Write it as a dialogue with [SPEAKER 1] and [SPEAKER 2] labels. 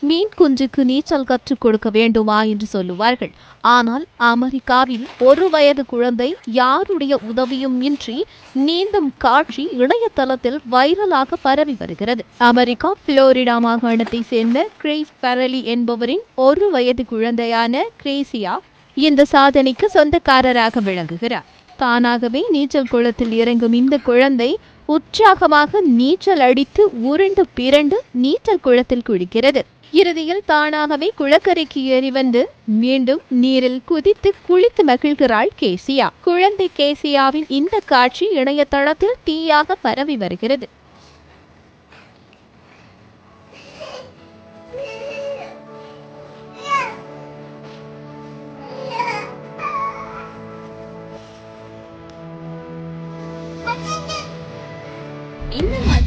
[SPEAKER 1] மீன் குஞ்சுக்கு நீச்சல் கற்றுக் கொடுக்க வேண்டுமா என்று சொல்லுவார்கள். ஆனால் அமெரிக்காவில் ஒரு வயது குழந்தை யாருடைய உதவியும் இன்றி நீந்தும் காட்சி இணையதளத்தில் வைரலாக பரவி வருகிறது. அமெரிக்கா புளோரிடா மாகாணத்தை சேர்ந்த கிரேஸ் பரலி என்பவரின் ஒரு வயது குழந்தையான கிரேசியா இந்த சாதனைக்கு சொந்தக்காரராக விளங்குகிறார். தானாகவே நீச்சல் குளத்தில் இறங்கும் இந்த குழந்தை உற்சாகமாக நீச்சல் அடித்து உருண்டு பிறண்டு நீச்சல் குளத்தில் குளிக்கிறது. இறுதியில் தானாகவே குளக்கரைக்கு ஏறி வந்து மீண்டும் நீரில் குதித்து குளித்து மகிழ்கிறாள் கேசியா. குழந்தை கேசியாவின் இந்த காட்சி இணையதளத்தில் தீயாக பரவி வருகிறது.